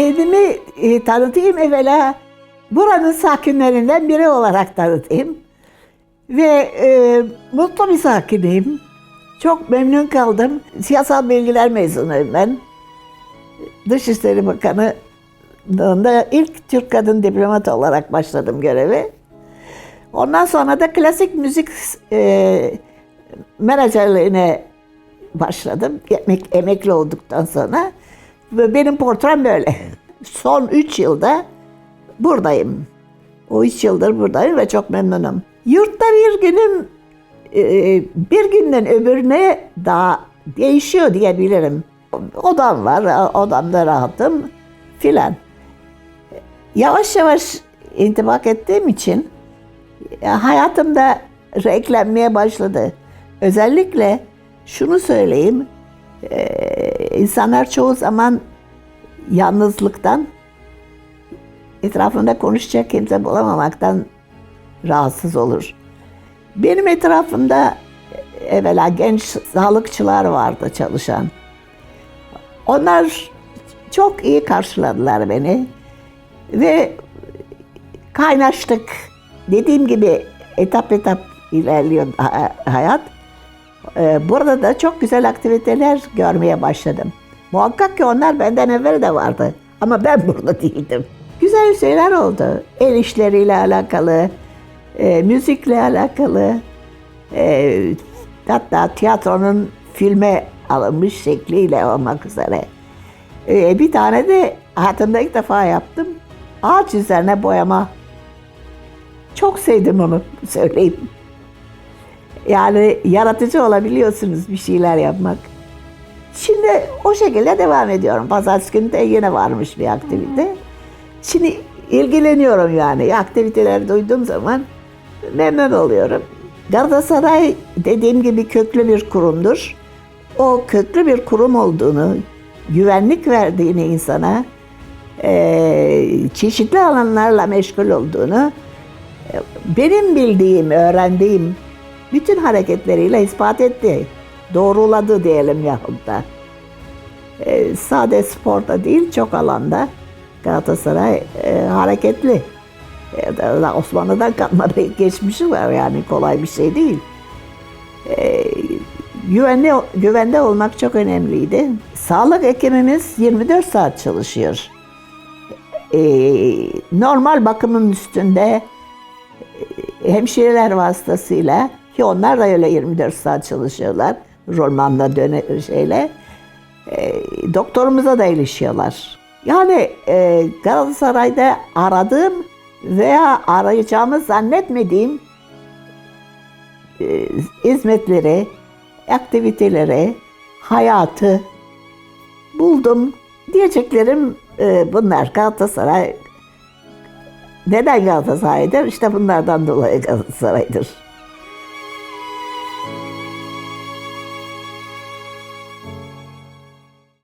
Kendimi e, tanıtayım evvela buranın sakinlerinden biri olarak tanıtayım. Ve e, mutlu bir sakiniyim. Çok memnun kaldım. Siyasal bilgiler mezunuyum ben. Dışişleri Bakanı'nda ilk Türk kadın diplomat olarak başladım göreve. Ondan sonra da klasik müzik e, menajerliğine başladım. Emek, emekli olduktan sonra. Benim portrem böyle. Son üç yılda buradayım. O üç yıldır buradayım ve çok memnunum. Yurtta bir günüm e, bir günden öbürüne daha değişiyor diyebilirim. Odam var, odamda rahatım filan. Yavaş yavaş intibak ettiğim için e, hayatımda renklenmeye başladı. Özellikle şunu söyleyeyim, e, insanlar çoğu zaman yalnızlıktan, etrafında konuşacak kimse bulamamaktan rahatsız olur. Benim etrafımda evvela genç sağlıkçılar vardı çalışan. Onlar çok iyi karşıladılar beni ve kaynaştık. Dediğim gibi etap etap ilerliyor ha- hayat. Ee, Burada da çok güzel aktiviteler görmeye başladım. Muhakkak ki onlar benden evvel de vardı. Ama ben burada değildim. Güzel şeyler oldu. El işleriyle alakalı, e, müzikle alakalı, e, hatta tiyatronun filme alınmış şekliyle olmak üzere. E, bir tane de hayatımda ilk defa yaptım. Ağaç üzerine boyama. Çok sevdim onu söyleyeyim. Yani yaratıcı olabiliyorsunuz bir şeyler yapmak. Şimdi o şekilde devam ediyorum. Pazartesi günü de yine varmış bir aktivite. Şimdi ilgileniyorum yani. Aktiviteler duyduğum zaman memnun oluyorum. Galatasaray dediğim gibi köklü bir kurumdur. O köklü bir kurum olduğunu, güvenlik verdiğini insana, eee, çeşitli alanlarla meşgul olduğunu, e, benim bildiğim, öğrendiğim bütün hareketleriyle ispat etti. Doğruladı diyelim yahut da. E, sade sporda değil çok alanda Galatasaray e, hareketli. E, da- Osmanlı'dan kalma bir geçmişi var yani kolay bir şey değil. E, güvende, güvende olmak çok önemliydi. Sağlık ekibimiz 24 saat çalışıyor. E, normal bakımın üstünde e, hemşireler vasıtasıyla ki onlar da öyle 24 saat çalışıyorlar. Rolmanla döne şeyle. E, doktorumuza da ilişiyorlar. Yani e, Galatasaray'da aradığım veya arayacağımı zannetmediğim e, hizmetleri, aktiviteleri, hayatı buldum. Diyeceklerim e, bunlar. Galatasaray neden Galatasaray'dır? İşte bunlardan dolayı Galatasaray'dır.